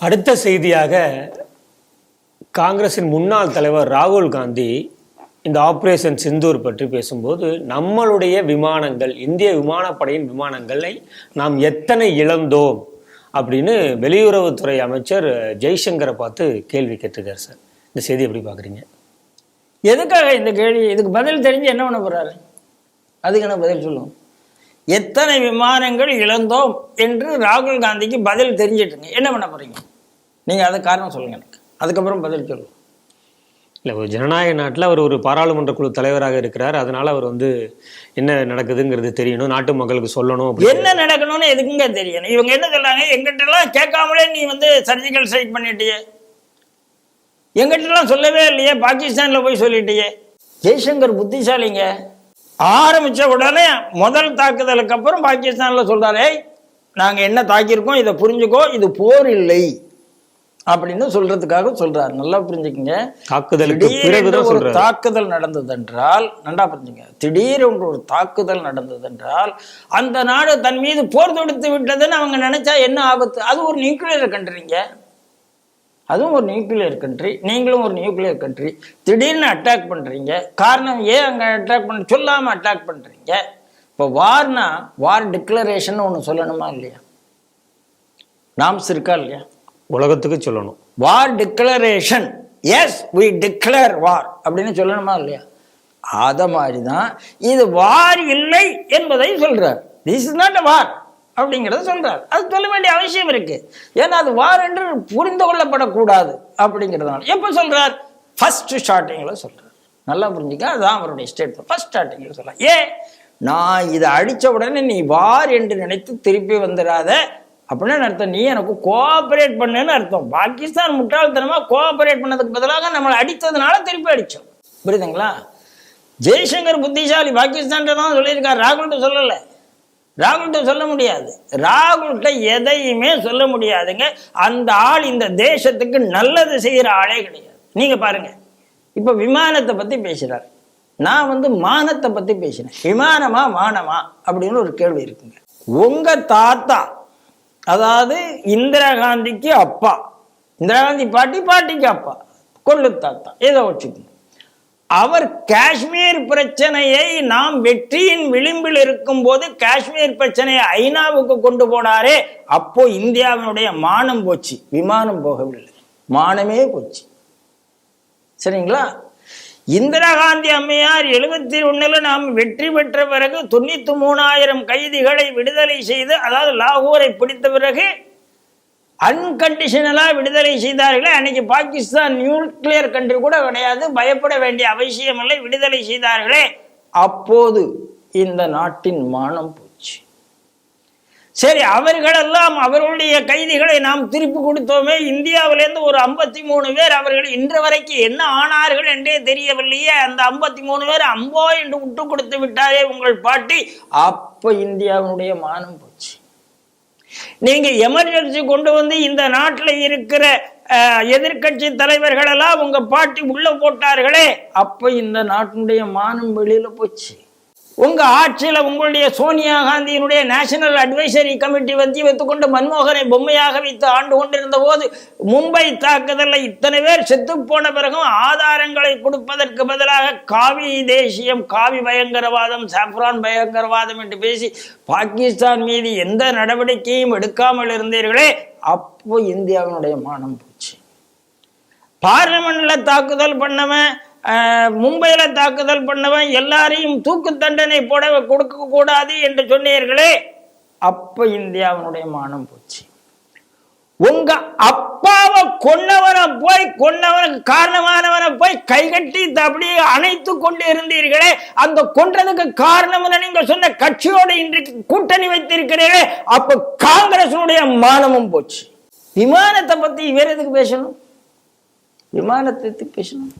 அடுத்த செய்தியாக காங்கிரஸின் முன்னாள் தலைவர் ராகுல் காந்தி இந்த ஆப்ரேஷன் சிந்தூர் பற்றி பேசும்போது நம்மளுடைய விமானங்கள் இந்திய விமானப்படையின் விமானங்களை நாம் எத்தனை இழந்தோம் அப்படின்னு வெளியுறவுத்துறை அமைச்சர் ஜெய்சங்கரை பார்த்து கேள்வி கேட்டிருக்காரு சார். இந்த செய்தி எப்படி பார்க்குறீங்க? எதுக்காக இந்த கேள்வி? இதுக்கு பதில் தெரிஞ்சு என்ன பண்ண போகிறாரு அதுக்கு என்ன பதில் சொல்லுவோம்? எத்தனை விமானங்கள் இழந்தோம் என்று ராகுல் காந்திக்கு பதில் தெரிஞ்சிட்டுங்க. என்ன பண்ண போகிறீங்க நீங்க அது காரணம் சொல்லுங்க எனக்கு. அதுக்கப்புறம் பதில் சொல்லுவோம் இல்லை ஒரு ஜனநாயக நாட்டில் அவர் ஒரு பாராளுமன்ற குழு தலைவராக இருக்கிறார். அதனால அவர் வந்து என்ன நடக்குதுங்கிறது தெரியணும் நாட்டு மக்களுக்கு சொல்லணும் அப்படி என்ன நடக்கணும்னு எதுக்குங்க தெரியணும்? இவங்க என்ன சொல்றாங்க எங்கிட்ட எல்லாம் கேட்காமலே நீ வந்து சர்ஜிக்கல் ஸ்ட்ரைக் பண்ணிட்டியே. எங்கிட்ட எல்லாம் சொல்லவே இல்லையே பாகிஸ்தான்ல போய் சொல்லிட்டியே. ஜெய்சங்கர் புத்திசாலிங்க. ஆரம்பிச்ச உடனே முதல் தாக்குதலுக்கு அப்புறம் பாகிஸ்தான்ல சொல்றாரு "ஏய், நாங்க என்ன தாக்கியிருக்கோம் இதை புரிஞ்சுக்கோ இது போர் இல்லை. அப்படின்னு சொல்றதுக்காக சொல்றாரு. நல்லா புரிஞ்சுக்கங்க. தாக்குதலுக்கு ஒரு தாக்குதல் நடந்ததென்றால் நன்றா புரிஞ்சுங்க. திடீரென்று ஒரு தாக்குதல் நடந்ததென்றால் அந்த நாடு தன் மீது போர் தொடுத்து விட்டதுன்னு அவங்க நினைச்சா என்ன ஆபத்து? அது ஒரு நியூக்ளியர் கண்ட்ரிங்க. அதுவும் ஒரு நியூக்ளியர் கண்ட்ரி. நீங்களும் ஒரு நியூக்ளியர் கண்ட்ரி. திடீர்னு அட்டாக் பண்றீங்க. காரணம் ஏன் அங்க அட்டாக் பண்ண சொல்லாம அட்டாக் பண்றீங்க? இப்போ வார்னா வார் டிக்ளரேஷன் ஒன்று சொல்லணுமா இல்லையா? நாம்ஸ் இருக்கா இல்லையா? உலகத்துக்கு சொல்லணும். War declaration yes we declare war அப்படின்னு சொல்லணுமா இல்லையா? அத மாதிரி தான் இது வார் இல்லை என்பதை சொல்றார். திஸ் இஸ் நாட் வார் அப்படிங்கிறத சொல்றார். அது சொல்ல வேண்டிய அவசியம் இருக்கு. ஏன்னா அது வார் என்று புரிந்து கொள்ளப்படக்கூடாது அப்படிங்கிறதுனால. எப்போ சொல்றார்? ஃபர்ஸ்ட் ஸ்டார்டிங்ல சொல்றார். நல்லா புரிஞ்சுக்க அதுதான் அவருடைய ஸ்டேட்மெண்ட் ஃபர்ஸ்ட் ஸ்டார்டிங்ல சொல்றார். ஏ நான் இதை அடித்த உடனே நீ வார் என்று நினைத்து திருப்பி வந்துடாத. அப்படின்னு அர்த்தம்? நீ எனக்கு கோஆபரேட் பண்ணுன்னு அர்த்தம். பாகிஸ்தான் முட்டாள்தனமாக கோஆபரேட் பண்ணதுக்கு பதிலாக நம்மளை அடித்ததுனால திருப்பி அடித்தோம் புரியுதுங்களா? ஜெய்சங்கர் புத்திசாலி பாகிஸ்தான் தான் சொல்லியிருக்கார். ராகுல்கிட்ட சொல்லலை. ராகுல்கிட்ட சொல்ல முடியாது. ராகுல்கிட்ட எதையுமே சொல்ல முடியாதுங்க. அந்த ஆள் இந்த தேசத்துக்கு நல்லது செய்கிற ஆளே கிடையாது. நீங்கள் பாருங்க. இப்போ விமானத்தை பற்றி பேசுகிறார் நான் வந்து மானத்தை பற்றி பேசினேன். விமானமா மானமா அப்படின்னு ஒரு கேள்வி இருக்குங்க. உங்கள் தாத்தா அதாவது இந்திரா காந்திக்கு அப்பா. இந்திரா காந்தி பாட்டி பாட்டிக்கு அப்பா. கொள்ளு தாத்தா ஏதோ அவர் காஷ்மீர் பிரச்சனையை நாம் வெற்றியின் விளிம்பில் இருக்கும் போது காஷ்மீர் பிரச்சனையை ஐநாவுக்கு கொண்டு போனாரே அப்போ இந்தியாவினுடைய மானம் போச்சு. விமானம் போகவில்லை. மானமே போச்சு. சரிங்களா? இந்திரா காந்தி அம்மையார் எழுபத்தி ஒன்றில் நாம் வெற்றி பெற்ற பிறகு தொண்ணூத்தி மூணாயிரம் கைதிகளை விடுதலை செய்து அதாவது லாகூரை பிடித்த பிறகு அன்கண்டிஷனலாக விடுதலை செய்தார்களே. அன்னைக்கு பாகிஸ்தான் நியூக்ளியர் கண்ட்ரி கூட கிடையாது. பயப்பட வேண்டிய அவசியம் இல்லை விடுதலை செய்தார்களே. அப்போது இந்த நாட்டின் மானம் சரி அவர்களெல்லாம் அவர்களுடைய கைதிகளை நாம் திருப்பி கொடுத்தோமே இந்தியாவிலேருந்து ஒரு ஐம்பத்தி மூணு பேர் அவர்கள் இன்று வரைக்கும் என்ன ஆனார்கள் என்றே தெரியவில்லையே. அந்த ஐம்பத்தி மூணு பேர் அம்போ என்று விட்டு கொடுத்து விட்டாரே உங்கள் பாட்டி. அப்போ இந்தியாவினுடைய மானம் போச்சு. நீங்க எமர்ஜென்சி கொண்டு வந்து இந்த நாட்டில் இருக்கிற எதிர்கட்சி தலைவர்களெல்லாம் உங்க பாட்டி உள்ள போட்டார்களே. அப்ப இந்த நாட்டினுடைய மானம் வெளியில போச்சு. உங்கள் ஆட்சியில் உங்களுடைய சோனியா காந்தியினுடைய நேஷனல் அட்வைசரி கமிட்டி வச்சு வைத்துக்கொண்டு மன்மோகனை பொம்மையாக வைத்து ஆண்டு கொண்டிருந்த போது மும்பை தாக்குதலில் இத்தனை பேர் செத்து போன பிறகும் ஆதாரங்களை கொடுப்பதற்கு பதிலாக காவி தேசியம் காவி பயங்கரவாதம் சாஃப்ரான் பயங்கரவாதம் என்று பேசி பாகிஸ்தான் மீது எந்த நடவடிக்கையும் எடுக்காமல் இருந்தீர்களே அப்போ இந்தியாவினுடைய மானம் போச்சு. பார்லிமெண்ட்ல தாக்குதல் பண்ணவன் மும்பையில் தாக்குதல் பண்ணவன் எல்லாரையும் தூக்கு தண்டனை போட கொடுக்க கூடாது என்று சொன்னீர்களே அப்ப இந்தியாவினுடைய மானம் போச்சு. உங்க அப்பாவை கொன்னவனை போய் கொன்னவனுக்கு காரணமானவனை போய் கைகட்டி அப்படியே அணைத்து கொண்டு இருந்தீர்களே அந்த கொன்றதுக்கு காரணம் நீங்க சொன்ன கட்சியோட இன்றைக்கு கூட்டணி வைத்திருக்கிறீர்களே அப்ப காங்கிரசுடைய மானமும் போச்சு. விமானத்தை பத்தி வேற எதுக்கு பேசணும்? விமானத்தை பேசணும்?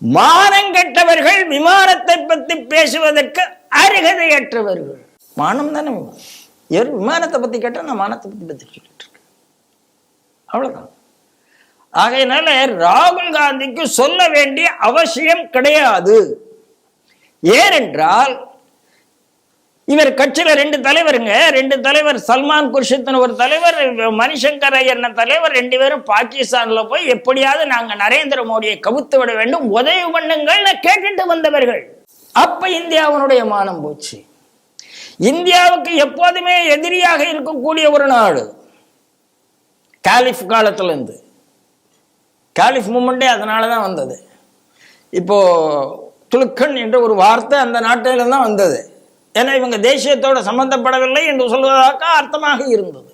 மானம் கெட்டவர்கள் விமானத்தை பத்தி பேசுவதற்கு அருகதையற்றவர்கள். மானம் தானே விமானம்? இவர் விமானத்தை பத்தி கேட்டால் நான் மானத்தை பத்தி பற்றி சொல்லிட்டு அவ்வளோதான் அவ்வளவுதான். ஆகையினால ராகுல் காந்திக்கு சொல்ல வேண்டிய அவசியம் கிடையாது. ஏனென்றால் இவர் கட்சியில் ரெண்டு தலைவருங்க. ரெண்டு தலைவர் சல்மான் குர்ஷித்னு ஒரு தலைவர் மணிசங்கர் ஐயர்ன தலைவர் ரெண்டு பேரும் பாகிஸ்தானில் போய் எப்படியாவது நாங்கள் நரேந்திர மோடியை கவுத்து விட வேண்டும். உதவி பண்ணுங்கள்னு கேட்டுட்டு வந்தவர்கள். அப்போ இந்தியாவினுடைய மானம் போச்சு. இந்தியாவுக்கு எப்போதுமே எதிரியாக இருக்கக்கூடிய ஒரு நாடு காலிஃப் காலத்துலேருந்து. காலிஃப் மூமெண்டே அதனால தான் வந்தது. இப்போ துலுக்கன் என்ற ஒரு வார்த்தை அந்த நாட்டில தான் வந்தது. ஏன்னா இவங்க தேசியத்தோட சம்பந்தப்படவில்லை என்று சொல்வதாக அர்த்தமாக இருந்தது.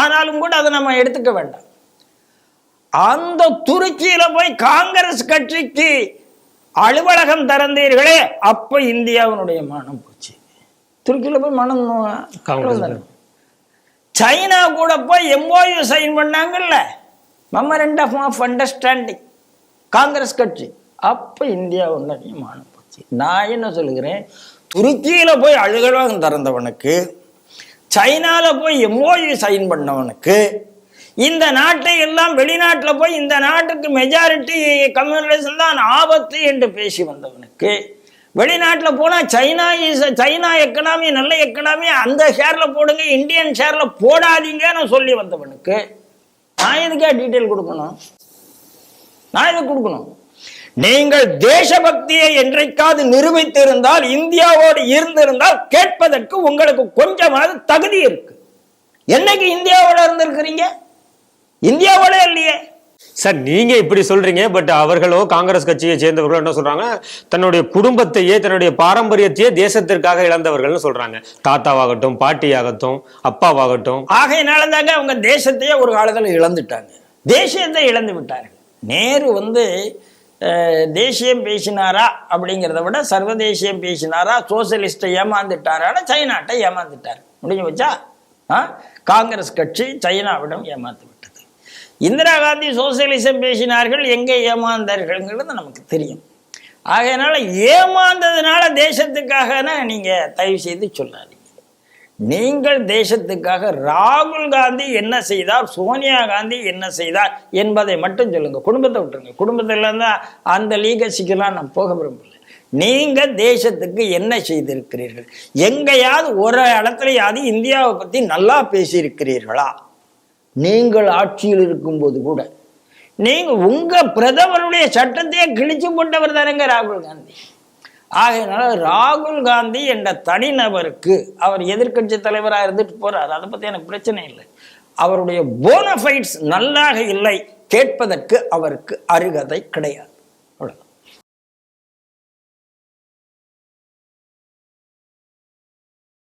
ஆனாலும் கூட அதை நம்ம எடுத்துக்க வேண்டாம். அந்த துருக்கியில போய் காங்கிரஸ் கட்சிக்கு அலுவலகம் திறந்தீர்களே அப்ப இந்தியாவினுடைய மானம் போச்சு. துருக்கியில போய் மனம் காங்கிரஸ் சைனா கூட போய் எம்ஓயு சைன் பண்ணாங்கல்ல. மெமரண்டம் ஆஃப் அண்டர்ஸ்டாண்டிங் காங்கிரஸ் கட்சி. அப்ப இந்தியாவுடைய மானம் போச்சு. நான் என்ன சொல்லுகிறேன்? துருக்கியில் போய் அழுகலகம் திறந்தவனுக்கு சைனாவில் போய் எம்ஓயு சைன் பண்ணவனுக்கு இந்த நாட்டை எல்லாம் வெளிநாட்டில் போய் இந்த நாட்டுக்கு மெஜாரிட்டி கம்யூனிஸ்ட் தான் ஆபத்து என்று பேசி வந்தவனுக்கு வெளிநாட்டில் போனால் சைனா இஸ் சைனா எக்கனாமி நல்ல எக்கனாமி அந்த ஷேரில் போடுங்க இந்தியன் ஷேரில் போடாதீங்கன்னு சொல்லி வந்தவனுக்கு நான் எதுக்கே டீட்டெயில் கொடுக்கணும்? நான் எதுக்கு கொடுக்கணும்? நீங்கள் தேசபக்தியை என்றைக்காவது நிரூபித்திருந்தால் இந்தியாவோடு இருந்திருந்தால் கேட்பதற்கு உங்களுக்கு கொஞ்சமாவது தகுதி இருக்கு. என்னைக்கு இந்தியாவோட இருந்திருக்கிறீங்க? இந்தியாவோட இல்லையே. சார் நீங்க இப்படி சொல்றீங்க பட் அவர்களோ காங்கிரஸ் கட்சியை சேர்ந்தவர்களோ என்ன சொல்றாங்க? தன்னுடைய குடும்பத்தையே தன்னுடைய பாரம்பரியத்தையே தேசத்திற்காக இழந்தவர்கள்னு சொல்றாங்க. தாத்தாவாகட்டும் பாட்டியாகட்டும் அப்பாவாகட்டும். ஆகையினால தாங்க அவங்க தேசத்தையே ஒரு காலத்தில் இழந்துட்டாங்க. தேசியத்தை இழந்து விட்டார்கள். நேரு வந்து தேசியம் பேசினாரா அப்படிங்கிறத விட சர்வதேசியம் பேசினாரா சோசியலிஸ்ட்டை ஏமாந்துட்டாரான சைனாட்டை ஏமாந்துட்டார். முடிஞ்சு வச்சா ஆ? காங்கிரஸ் கட்சி சைனாவிடம் ஏமாந்து விட்டது. இந்திரா காந்தி சோசியலிசம் பேசினார்கள் எங்கே ஏமாந்தார்கள்ங்கிறது நமக்கு தெரியும். ஆகையினால ஏமாந்ததுனால தேசத்துக்காக நீங்கள் தயவு செய்து சொல்லாதீங்க நீங்கள் தேசத்துக்காக ராகுல் காந்தி என்ன செய்தார்? சோனியா காந்தி என்ன செய்தார்? என்பதை மட்டும் சொல்லுங்க. குடும்பத்தை விட்டுருங்க. குடும்பத்துல இருந்தா அந்த லீகசிக்கெல்லாம் நான் போக விரும்பல. நீங்க தேசத்துக்கு என்ன செய்திருக்கிறீர்கள்? எங்கேயாவது ஒரு இடத்துலயாவது இந்தியாவை பத்தி நல்லா பேசியிருக்கிறீர்களா? நீங்கள் ஆட்சியில் இருக்கும்போது கூட. நீங்க உங்க பிரதமருடைய சட்டத்தையே கிழிச்சு போட்டவர் தானேங்க ராகுல் காந்தி. ஆகையினால ராகுல் காந்தி என்ற தனிநபருக்கு அவர் எதிர்க்கட்சி தலைவராக இருந்துட்டு போறார். அதை பத்தி எனக்கு பிரச்சனை இல்லை. அவருடைய போனஃபைட்ஸ் நல்லாக இல்லை கேட்பதற்கு அவருக்கு அருகதை கிடையாது.